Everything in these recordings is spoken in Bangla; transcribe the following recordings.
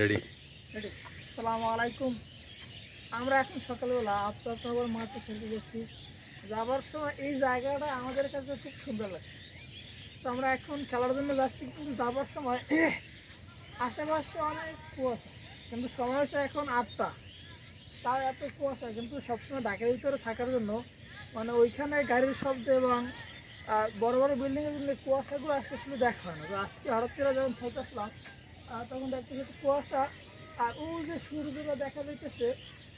রেডি সালামু আলাইকুম আমরা এখন সকালবেলা আপনার মাঠে খেলতে যাচ্ছি। যাবার সময় এই জায়গাটা আমাদের কাছে খুব সুন্দর লাগছে। তো আমরা এখন খেলার জন্য যাচ্ছি, কিন্তু যাবার সময় আশেপাশে অনেক কুয়াশা, কিন্তু সময় হচ্ছে এখন আটটা। তাও এত কুয়াশা, কিন্তু সবসময় ঢাকার ভিতরে থাকার জন্য মানে ওইখানে গাড়ির শব্দ এবং বড় বড় বিল্ডিংয়ের জন্য কুয়াশাগুলো আসলে দেখা হয় না। তো আজকে হঠাৎ করে যখন খেলতে আসলাম তখন দেখতে হচ্ছে কুয়াশা, আর ওই যে সূর্যটা দেখা যাইতেছে,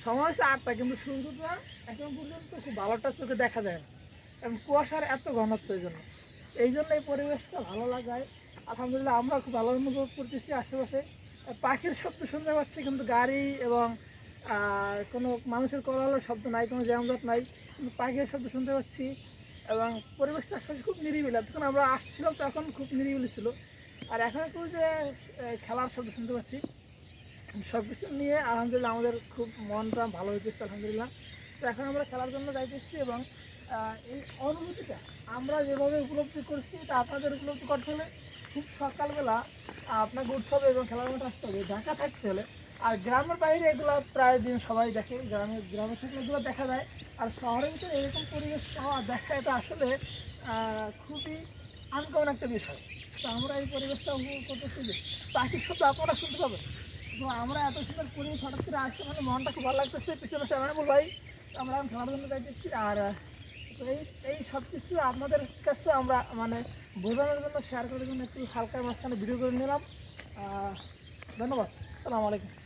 সময় হচ্ছে আটটা, কিন্তু সূর্যটা এখন পর্যন্ত খুব ভালোটা চোখে দেখা যায় না। এবং কুয়াশার এত ঘনত্ব এই জন্য। এই জন্য এই পরিবেশটা ভালো লাগায়। আলহামদুলিল্লাহ আমরা খুব ভালো অনুভব করতেছি আশেপাশে। পাখির শব্দ শুনতে পাচ্ছি, কিন্তু গাড়ি এবং কোনো মানুষের কলার শব্দ নাই, কোনো জ্যামজট নাই, কিন্তু পাখির শব্দ শুনতে পাচ্ছি। এবং পরিবেশটা আসলে খুব নিরিবিলি। তখন আমরা আসছিলাম, তখন খুব নিরিবিলি ছিল। আর এখন একটু যে খেলার শব্দ শুনতে পাচ্ছি। সব কিছু নিয়ে আলহামদুলিল্লাহ আমাদের খুব মনটা ভালো হইতেছে, আলহামদুলিল্লাহ। তো এখন আমরা খেলার জন্য যাইতেছি এবং এই অনুভূতিটা আমরা যেভাবে উপলব্ধি করছি, এটা আপনাদের উপলব্ধি করতে হলে খুব সকালবেলা আপনাকে উঠতে হবে এবং খেলার মাঠে আসতে হবে, ঢাকা থাকতে হলে। আর গ্রামের বাইরে এগুলো প্রায় দিন সবাই দেখে, গ্রামে গ্রামে থাকলে এগুলো দেখা যায়। আর শহরে ভিতরে এরকম পরিবেশ দেখা এটা আসলে খুবই আনকমন একটা বিষয় তো আমরা এই পরিবেশটা উপভোগ করতেছি যে পাখির শব্দ আপনারা শুনতে পাবেন। তো আমরা এত সুন্দর পরিবেশ হঠাৎ করে আসছে মানে মনটা খুব ভালো লাগতেছে। পিছনে শ্যামানুল ভাই। আমরা এখন খেলার জন্য যাইতেছি। আর এই এই সব কিছু আপনাদের কাছে আমরা মানে বোঝানোর জন্য শেয়ার করার জন্য একটু হালকা মাঝখানে ভিডিও করে নিলাম। ধন্যবাদ। আসসালামু আলাইকুম।